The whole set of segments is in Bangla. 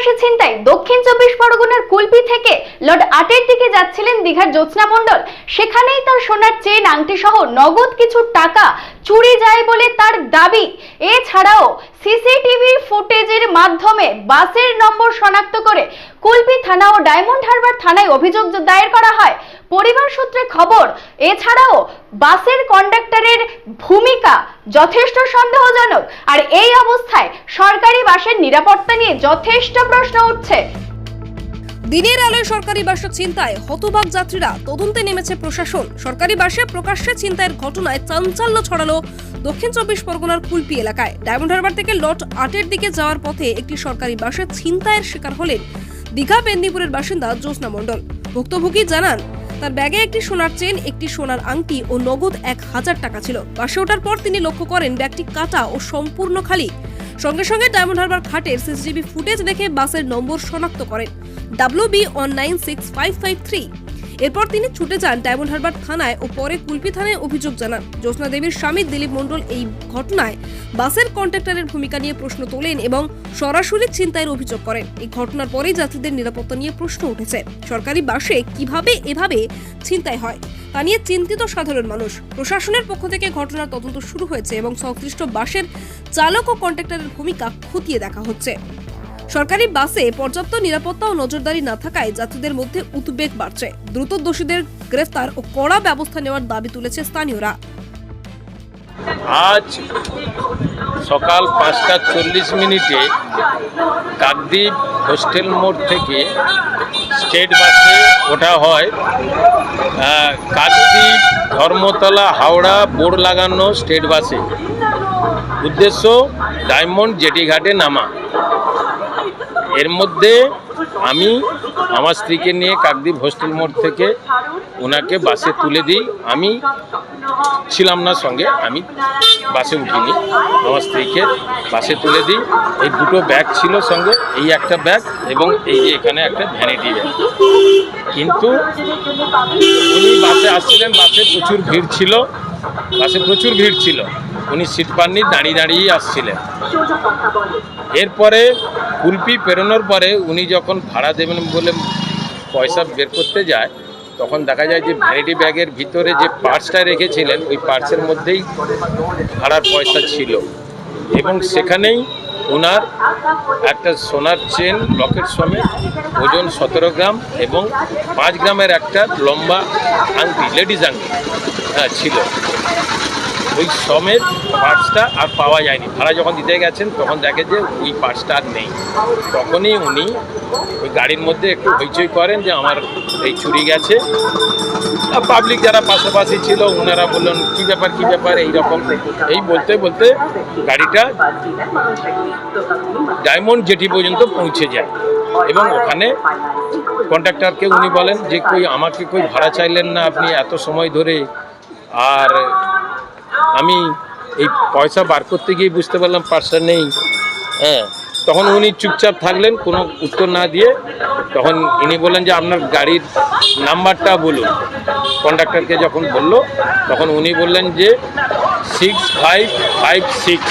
বাসে ছিনতাই দক্ষিণ চব্বিশ পরগনার কুলপি থেকে লর্ড আটের দিকে যাচ্ছিলেন দীঘার জ্যোৎস্না মণ্ডল। সেখানেই তার সোনার চেন আংটি সহ নগদ কিছু টাকা চুরি যায় বলে তার দাবি। এছাড়াও সিসিটিভি ফুটেজের মাধ্যমে বাসের নম্বর শনাক্ত করে কুলপি থানা ও ডায়মন্ড হারবার থানায় অভিযোগ দায়ের করা হয়। পরিবার সূত্রে খবর, এছাড়াও বাসের কন্ডাক্টরের ভূমিকা যথেষ্ট সন্দেহজনক। আর এই অবস্থায় সরকারি বাসের নিরাপত্তা নিয়ে যথেষ্ট প্রশ্ন উঠছে। দিনের আলোয় সরকারি বাসে চিন্তায় হতবাক যাত্রীরা তদন্তে নেমেছে প্রশাসন। সরকারি বাসে প্রকাশ্যে ছিনতাইয়ের ঘটনায় চাঞ্চল্য ছড়ালো দক্ষিণ চব্বিশ পরগনার কুলপি এলাকায়। ডায়মন্ড হারবার থেকে লট আটের দিকে যাওয়ার পথে একটি সরকারি বাসে ছিনতাইয়ের শিকার হলেন দীঘা, মেদিনীপুরের বাসিন্দা জ্যোৎস্না মণ্ডল। ভুক্তভোগী জানান তার ব্যাগে একটি সোনার চেন, একটি সোনার আংটি ও নগদ এক হাজার টাকা ছিল। বাসে ওঠার পর তিনি লক্ষ্য করেন ব্যাগটি কাটা ও সম্পূর্ণ খালি। সঙ্গে সঙ্গে ডায়মন্ড হারবার ঘাটের সিসিটিভি ফুটেজ দেখে বাসের নম্বর শনাক্ত করেন। W B one nine six five five three. এরপর তিনি ছুটে যান ডায়মন্ড হারবার থানায় ও পরে কুলপি থানায় অভিযোগ জানান। জ্যোৎস্না দেবীর স্বামী দিলীপ মণ্ডল এই ঘটনায় বাসের কন্ট্রাক্টরের ভূমিকা নিয়ে প্রশ্ন তোলেন এবং সরাসরি ছিনতাইয়ের অভিযোগ করেন। এই ঘটনার পরেই যাত্রীদের নিরাপত্তা নিয়ে প্রশ্ন উঠেছে। সরকারি বাসে কীভাবে এভাবে ছিনতাই হয় তা নিয়ে চিন্তিত সাধারণ মানুষ। প্রশাসনের পক্ষ থেকে ঘটনার তদন্ত শুরু হয়েছে এবং সংশ্লিষ্ট বাসের চালক ও কন্ট্রাক্টরের ভূমিকা খতিয়ে দেখা হচ্ছে। সরকারি বাসে পর্যাপ্ত নিরাপত্তা ও নজরদারি না থাকায় যাত্রীদের মধ্যে উদ্বেগ বাড়ছে। দ্রুত দোষীদের গ্রেফতার ও কড়া ব্যবস্থা নেওয়ার দাবি তুলেছে স্থানীয়রা। আজ সকাল পাঁচটা চল্লিশ মিনিটে কাকদ্বীপ হোস্টেল মোড় থেকে স্টেট বাসে ওঠা হয়। কাকদ্বীপ, ধর্মতলা, হাওড়া বোর্ড লাগানো স্টেট বাসে। উদ্দেশ্য ডায়মন্ড জেটিঘাটে নামা। এর মধ্যে আমি আমার স্ত্রীকে নিয়ে কাকদ্বীপ হোস্টেল মোড় থেকে ওনাকে বাসে তুলে দিই। আমি ছিলাম না সঙ্গে, আমি বাসে উঠিনি। আমার স্ত্রীকে বাসে তুলে দিই। এই দুটো ব্যাগ ছিল সঙ্গে, এই একটা ব্যাগ এবং এই যে এখানে একটা ভ্যানিটি ব্যাগ কিন্তু উনি বাসে আসছিলেন, বাসে প্রচুর ভিড় ছিল, বাসে প্রচুর ভিড় ছিল। উনি সিট পাননি, দাঁড়িয়ে দাঁড়িয়েই আসছিলেন। এরপরে কুলপি পেরোনোর পরে উনি যখন ভাড়া দেবেন বলে পয়সা বের করতে যায়, তখন দেখা যায় যে ভ্যানিটি ব্যাগের ভিতরে যে পার্সটা রেখেছিলেন, ওই পার্সের মধ্যেই ভাড়ার পয়সা ছিল। এবং সেখানেই ওনার একটা সোনার চেন, লকেট সমেত, ওজন সতেরো গ্রাম এবং পাঁচ গ্রামের একটা লম্বা আংটি, লেডিস আংটি হ্যাঁ ছিল। ওই সমেত পার্টসটা আর পাওয়া যায়নি। ভাড়া যখন দিতে গেছেন, তখন দেখে যে ওই পার্টসটা আর নেই। তখনই উনি ওই গাড়ির মধ্যে একটু হইচই করেন যে আমার এই চুরি গেছে। পাবলিক যারা পাশাপাশি ছিল ওনারা বললেন, কী ব্যাপার কী ব্যাপার? এইরকম। এই বলতে বলতে গাড়িটা ডায়মন্ড জেটি পর্যন্ত পৌঁছে যায়। এবং ওখানে কন্ট্রাক্টরকে উনি বলেন যে, কই, আমাকে কই ভাড়া চাইলেন না আপনি এত সময় ধরে? আর আমি এই পয়সা বার করতে গিয়ে বুঝতে পারলাম পার্সটা নেই। হ্যাঁ তখন উনি চুপচাপ থাকলেন, কোনো উত্তর না দিয়ে তখন ইনি বললেন যে, আপনার গাড়ির নাম্বারটা বলুন। কন্ডাক্টরকে যখন বলল, তখন উনি বললেন যে, সিক্স ফাইভ ফাইভ সিক্স।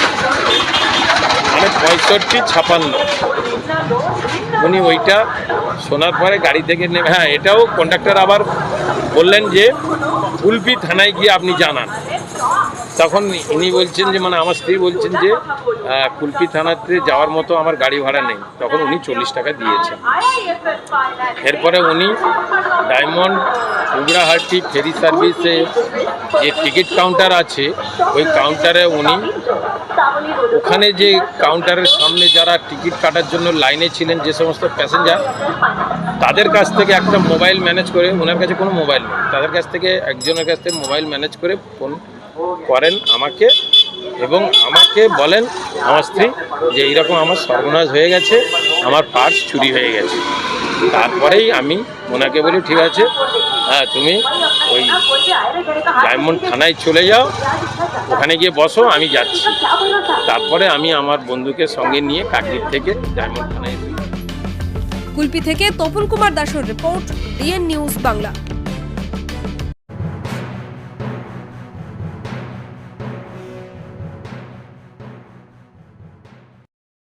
মানে পঁয়ষট্টি ছাপান্ন। উনি ওইটা শোনার পরে গাড়ি থেকে নেমে হ্যাঁ এটাও কন্ডাক্টর আবার বললেন যে কুলপি থানায় গিয়ে আপনি জানান। তখন ইনি বলছেন যে মানে আমার স্ত্রী বলছেন যে কুলপি থানাতে যাওয়ার মতো আমার গাড়ি ভাড়া নেই। তখন উনি চল্লিশ টাকা দিয়েছেন। এরপরে উনি ডায়মন্ড উগড়াহাটি ফেরি সার্ভিসে যে টিকিট কাউন্টার আছে, ওই কাউন্টারে উনি ওখানে যে কাউন্টারের সামনে যারা টিকিট কাটার জন্য লাইনে ছিলেন যে সমস্ত প্যাসেঞ্জার, তাদের কাছ থেকে একটা মোবাইল ম্যানেজ করে, ওনার কাছে কোনো মোবাইল নেই। তাদের কাছ থেকে, একজনের কাছ থেকে মোবাইল ম্যানেজ করে ফোন করেন আমাকে এবং আমাকে বলেন আমার স্ত্রী যে এইরকম আমার সর্বনাশ হয়ে গেছে, আমার পার্স চুরি হয়ে গেছে। তারপরেই আমি ওনাকে বলি, ঠিক আছে হ্যাঁ তুমি ওই ডায়মন্ড থানায় চলে যাও, ওখানে গিয়ে বসো, আমি যাচ্ছি। তারপরে আমি আমার বন্ধুকে সঙ্গে নিয়ে কাকদ্বীপ থেকে ডায়মন্ড থানায় কুলপি থেকে তপন কুমার দাসের রিপোর্ট ডিএন নিউজ বাংলা।